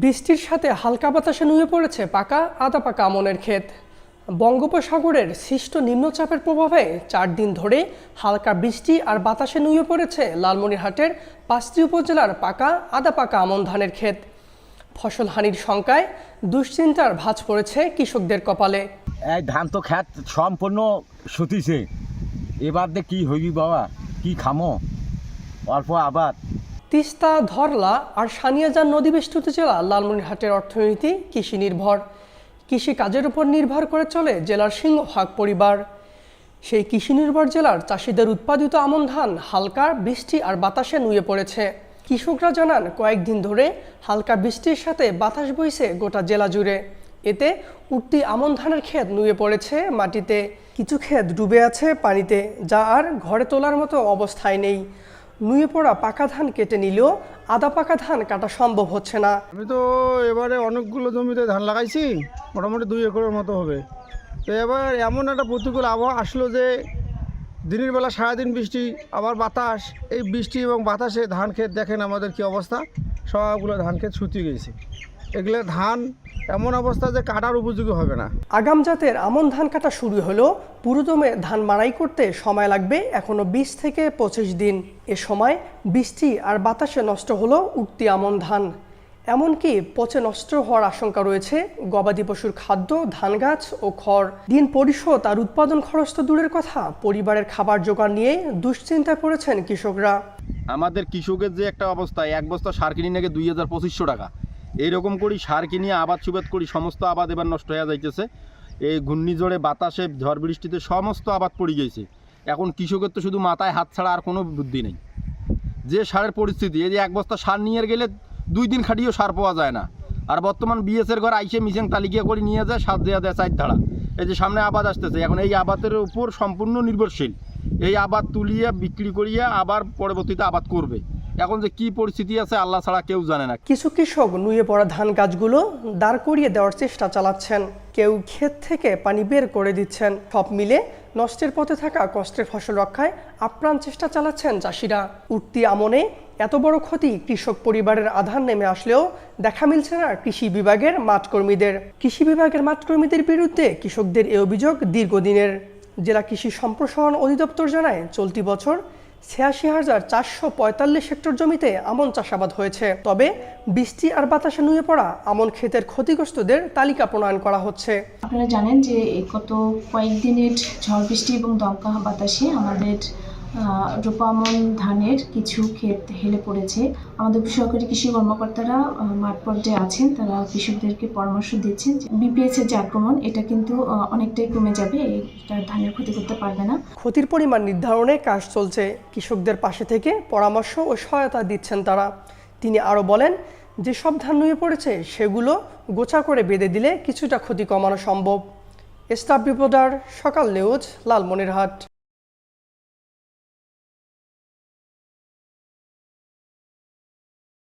বৃষ্টির সাথে হালকা বাতাসে নুয়ে পড়েছে পাকা আদা পাকা আমনের ক্ষেত। বঙ্গোপসাগরের সৃষ্ট নিম্নচাপের প্রভাবে চার দিন ধরে হালকা বৃষ্টি আর বাতাসে নুয়ে পড়েছে লালমনিরহাটের পাঁচটি উপজেলার পাকা আদা পাকা আমন ধানের ক্ষেত। ফসল হানির শঙ্কায় দুশ্চিন্তার ভাঁজ পড়েছে কৃষকদের কপালে। ধান তো খ্যাত সম্পূর্ণ শুতিছে। এবার দে কি হইবি বাবা? কি খামো? অল্প আবার তিস্তা, ধরলা আর সানিয়াজান নদী নদীবেষ্টিত জেলা লালমনিরহাটের অর্থনীতি, কৃষি নির্ভর। কৃষি কাজের উপর নির্ভর করে চলে জেলার সিংহভাগ পরিবার। সেই কৃষি নির্ভর জেলার চাষিদের উৎপাদিত আমন ধান হালকা বৃষ্টি আর বাতাসে নুয়ে পড়েছে। কৃষকরা জানান, কয়েকদিন ধরে হালকা বৃষ্টির সাথে বাতাস বইছে গোটা জেলা জুড়ে। এতে উঠতি আমন ধানের ক্ষেত নুয়ে পড়েছে মাটিতে। কিছু ক্ষেত ডুবে আছে পানিতে, যা আর ঘরে তোলার মতো অবস্থায় নেই। নুয়ে পড়া পাকা ধান কেটে নিলেও আদা পাকা ধান কাটা সম্ভব হচ্ছে না। আমি তো এবারে অনেকগুলো জমিতে ধান লাগাইছি, মোটামুটি দুই একরের মতো হবে। তো এবার এমন একটা প্রতিকূল আবহাওয়া আসলো যে দিনের বেলা সারাদিন বৃষ্টি, আবার বাতাস, এই বৃষ্টি এবং বাতাসে ধান ক্ষেত দেখেন আমাদের কি অবস্থা। সবগুলো ধান ক্ষেত শুকিয়ে গেছে। এগুলো ধান এমন অবস্থা যে কাটার উপযোগী হবে না। আগাম জাতের আমন ধান কাটা শুরু হলো পুরোদমে ধান মাড়াই করতে সময় লাগবে এখনও বিশ থেকে পঁচিশ দিন। এ সময় বৃষ্টি আর বাতাসে নষ্ট হলো উঠতি আমন ধান। এমনকি পচে নষ্ট হওয়ার আশঙ্কা রয়েছে গবাদি পশুর খাদ্য ধান গাছ ও খড়। দিন পরিশোধ আর উৎপাদন খরচ তো দূরের কথা পরিবারের খাবার জোগাড় নিয়ে দুশ্চিন্তায় পড়েছেন কৃষকরা। আমাদের কৃষকের যে একটা অবস্থা এক বস্তা সার কিনি নাকি দুই হাজার পঁচিশশো টাকা। এইরকম করি, সার কিনিয়ে আবাদ সুবাদ করি, সমস্ত আবাদ এবার নষ্ট হয়ে যাইতেছে। এই ঘূর্ণিঝড়ে, বাতাসে ঝড় বৃষ্টিতে সমস্ত আবাদ পড়ে গেছে। এখন কৃষকের তো শুধু মাথায় হাত ছাড়া আর কোনো বুদ্ধি নেই। যে সারের পরিস্থিতি, এই যে এক বস্তা সার নিয়ে গেলে দুই দিন খাটিয়েও সার পাওয়া যায় না। আর বর্তমান বিএসের ঘর আইসে মিশিং তালিকা করে নিয়ে যায়, সার দেওয়া দেয় চার ধারা। এই যে সামনে আবাদ আসতেছে, এখন এই আবাদের উপর সম্পূর্ণ নির্ভরশীল। এই আবাদ তুলিয়ে, বিক্রি করিয়া আবার পরবর্তীতে আবাদ করবে। এখন যে কি পরিস্থিতি আছে, আল্লাহ ছাড়া কেউ জানে না। কিছু কৃষক নুয়ে পড়া ধান গাছগুলো দাঁড় করিয়ে দেওয়ার চেষ্টা চালাচ্ছেন। কেউ ক্ষেত থেকে পানি বের করে দিচ্ছেন। সব মিলে নষ্টের পথে থাকা কষ্টের ফসল রক্ষায় আপ্রাণ চেষ্টা চালাচ্ছেন চাষিরা। উঠতি আমনে এত বড় ক্ষতি কৃষক পরিবারের আধার নেমে আসলেও দেখা মিলছে না কৃষি বিভাগের মাঠকর্মীদের। কৃষি বিভাগের মাঠকর্মীদের বিরুদ্ধে কৃষকদের এ অভিযোগ দীর্ঘদিনের। জেলা কৃষি সম্প্রসারণ অধিদপ্তর জানায়, চলতি বছর ছিয়াশি হাজার চারশো পঁয়তাল্লিশ হেক্টর জমিতে আমন চাষাবাদ হয়েছে। তবে বৃষ্টি আর বাতাসে নুয়ে পড়া আমন ক্ষেতের ক্ষতিগ্রস্তদের তালিকা প্রণয়ন করা হচ্ছে। আপনারা জানেন যে গত কয়েকদিনের ঝড় বৃষ্টি এবং দমকা বাতাসে আমাদের রূপামন ধানের কিছু ক্ষেত হেলে পড়েছে। আমাদের সরকারি কৃষি কর্মকর্তারা মাঠ পর্যায়ে আছেন। তারা কৃষকদেরকে পরামর্শ দিচ্ছেন বিপিএস এর যে আক্রমণ, এটা কিন্তু অনেকটাই কমে যাবে। এটা ধানের ক্ষতি করতে পারবে না। ক্ষতির পরিমাণ নির্ধারণে কাজ চলছে কৃষকদের পাশে থেকে। পরামর্শ ও সহায়তা দিচ্ছেন তারা। তিনি আরও বলেন যেসব ধান নুয়ে পড়েছে, সেগুলো গোছা করে বেঁধে দিলে কিছুটা ক্ষতি কমানো সম্ভব। Staff reporter Sokal news, Lalmonirhat.